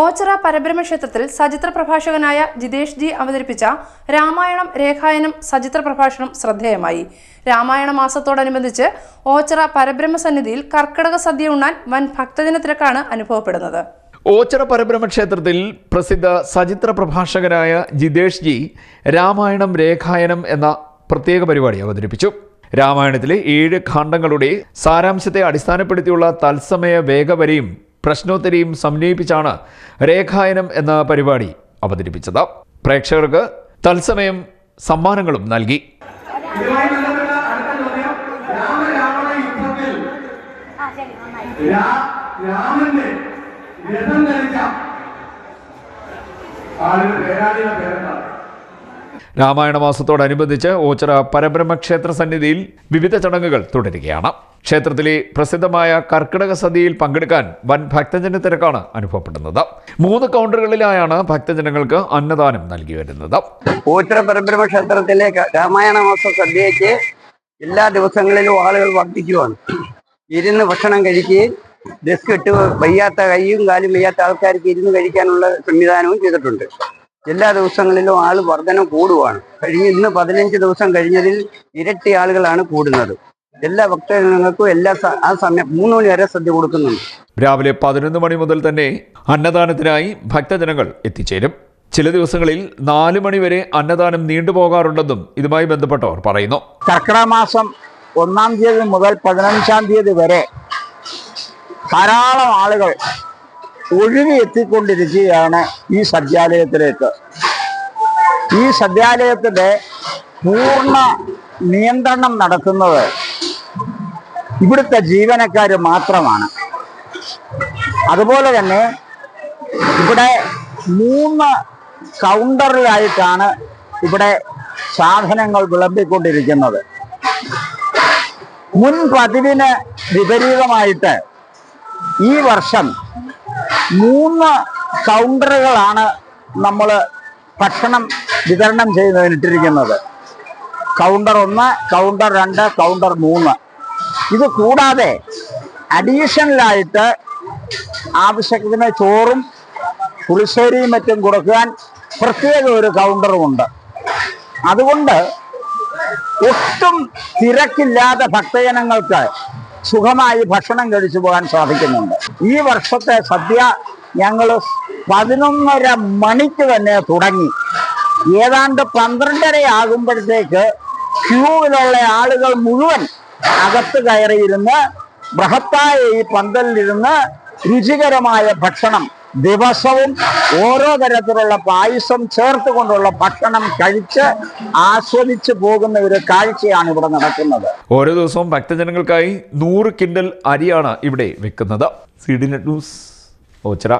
ഓച്ചിറ പരബ്രഹ്മ ക്ഷേത്രത്തിൽ സചിത്ര പ്രഭാഷകനായ ജിതേഷ് ജി അവതരിപ്പിച്ച രാമായണം രേഖായനം സചിത്ര പ്രഭാഷണം ശ്രദ്ധേയമായി. രാമായണ മാസത്തോടനുബന്ധിച്ച് ഓച്ചിറ പരബ്രഹ്മ സന്നിധിയിൽ കർക്കിടക സദ്യ ഉണ്ണാൻ വൻ ഭക്തജന തിരക്കാണ് അനുഭവപ്പെടുന്നത്. ഓച്ചിറ പരബ്രഹ്മ ക്ഷേത്രത്തിൽ പ്രസിദ്ധ സചിത്ര പ്രഭാഷകനായ ജിതേഷ് ജി രാമായണം രേഖായനം എന്ന പ്രത്യേക പരിപാടി അവതരിപ്പിച്ചു. രാമായണത്തിലെ ഏഴ് ഖണ്ഡങ്ങളുടെ സാരാംശത്തെ അടിസ്ഥാനപ്പെടുത്തിയുള്ള തത്സമയ വേഗവരിയും പ്രശ്നോത്തരിയും സമന്വയിപ്പിച്ചാണ് രേഖായനം എന്ന പരിപാടി അവതരിപ്പിച്ചത്. പ്രേക്ഷകർക്ക് തത്സമയം സമ്മാനങ്ങളും നൽകി. രാമായണ മാസത്തോടനുബന്ധിച്ച് ഓച്ചിറ പരബ്രഹ്മ ക്ഷേത്ര സന്നിധിയിൽ വിവിധ ചടങ്ങുകൾ തുടരുകയാണ്. ക്ഷേത്രത്തിലെ പ്രസിദ്ധമായ കർക്കിടക സദ്യയിൽ പങ്കെടുക്കാൻ വൻ ഭക്തജന തിരക്കാണ് അനുഭവപ്പെടുന്നത്. മൂന്ന് കൗണ്ടറുകളിലായാണ് ഭക്തജനങ്ങൾക്ക് അന്നദാനം നൽകി വരുന്നത്. പരബ്രഹ്മ ക്ഷേത്രത്തിലെ രാമായണ മാസ സദ്യയ്ക്ക് എല്ലാ ദിവസങ്ങളിലും ആളുകൾ വർദ്ധിക്കുവാണ്. ഇരുന്ന് ഭക്ഷണം കഴിക്കുകയും ഡെസ്ക് ഇട്ട് വയ്യാത്ത കൈയും കാലും വയ്യാത്ത ആൾക്കാർക്ക് ഇരുന്ന് കഴിക്കാനുള്ള സംവിധാനവും ചെയ്തിട്ടുണ്ട്. എല്ലാ ദിവസങ്ങളിലും ആൾ വർധനം കൂടുവാണ്. കഴിഞ്ഞ ഇന്ന് പതിനഞ്ച് ദിവസം കഴിഞ്ഞതിൽ ഇരട്ടി ആളുകളാണ് കൂടുന്നത്. എല്ലാ ഭക്തജനങ്ങൾക്കും എല്ലാ ആ സമയം മൂന്ന് മണി വരെ സദ്യ കൊടുക്കുന്നുണ്ട്. രാവിലെ പതിനൊന്ന് മണി മുതൽ തന്നെ അന്നദാനത്തിനായി ഭക്തജനങ്ങൾ എത്തിച്ചേരും. ചില ദിവസങ്ങളിൽ നാല് മണിവരെ അന്നദാനം നീണ്ടുപോകാറുണ്ടെന്നും ഇതുമായി ബന്ധപ്പെട്ടവർ പറയുന്നു. കർക്കിടമാസം ഒന്നാം തീയതി മുതൽ പതിനഞ്ചാം തീയതി വരെ ധാരാളം ആളുകൾ ഒഴുകി എത്തിക്കൊണ്ടിരിക്കുകയാണ് ഈ സദ്യാലയത്തിലേക്ക്. ഈ സദ്യാലയത്തിന്റെ പൂർണ നിയന്ത്രണം നടത്തുന്നത് ഇവിടുത്തെ ജീവനക്കാർ മാത്രമാണ്. അതുപോലെ തന്നെ ഇവിടെ മൂന്ന് കൗണ്ടറിലായിട്ടാണ് ഇവിടെ സാധനങ്ങൾ വിളമ്പിക്കൊണ്ടിരിക്കുന്നത്. മുൻ പതിവിന് വിപരീതമായിട്ട് ഈ വർഷം മൂന്ന് കൗണ്ടറുകളാണ് നമ്മൾ ഭക്ഷണം വിതരണം ചെയ്യുന്നതിനിട്ടിരിക്കുന്നത് കൗണ്ടർ ഒന്ന് കൗണ്ടർ രണ്ട് കൗണ്ടർ മൂന്ന്. ഇത് കൂടാതെ അഡീഷണലായിട്ട് ആവശ്യത്തിന് ചോറും പുളിശ്ശേരിയും മറ്റും കൊടുക്കാൻ പ്രത്യേക ഒരു കൗണ്ടറുമുണ്ട് അതുകൊണ്ട് ഒട്ടും തിരക്കില്ലാതെ ഭക്തജനങ്ങൾക്ക് സുഖമായി ഭക്ഷണം കഴിച്ചു പോകാൻ സാധിക്കുന്നുണ്ട്. ഈ വർഷത്തെ സദ്യ ഞങ്ങൾ പതിനൊന്നര മണിക്ക് തന്നെ തുടങ്ങി. ഏതാണ്ട് പന്ത്രണ്ടര ആകുമ്പോഴത്തേക്ക് ക്യൂവിലുള്ള ആളുകൾ മുഴുവൻ അകത്ത് കയറിയിരുന്ന് ബൃഹത്തായ ഈ പന്തലിലിരുന്ന് രുചികരമായ ഭക്ഷണം ദിവസവും ഓരോ തരത്തിലുള്ള പായസം ചേർത്തുകൊണ്ടുള്ള ഭക്ഷണം കഴിച്ച് ആസ്വദിച്ച് പോകുന്ന ഒരു കാഴ്ചയാണ് ഇവിടെ നടക്കുന്നത്. ഓരോ ദിവസവും ഭക്തജനങ്ങൾക്കായി നൂറ് കിൻഡൽ അരിയാണ് ഇവിടെ വെക്കുന്നത് C D net news Ochira.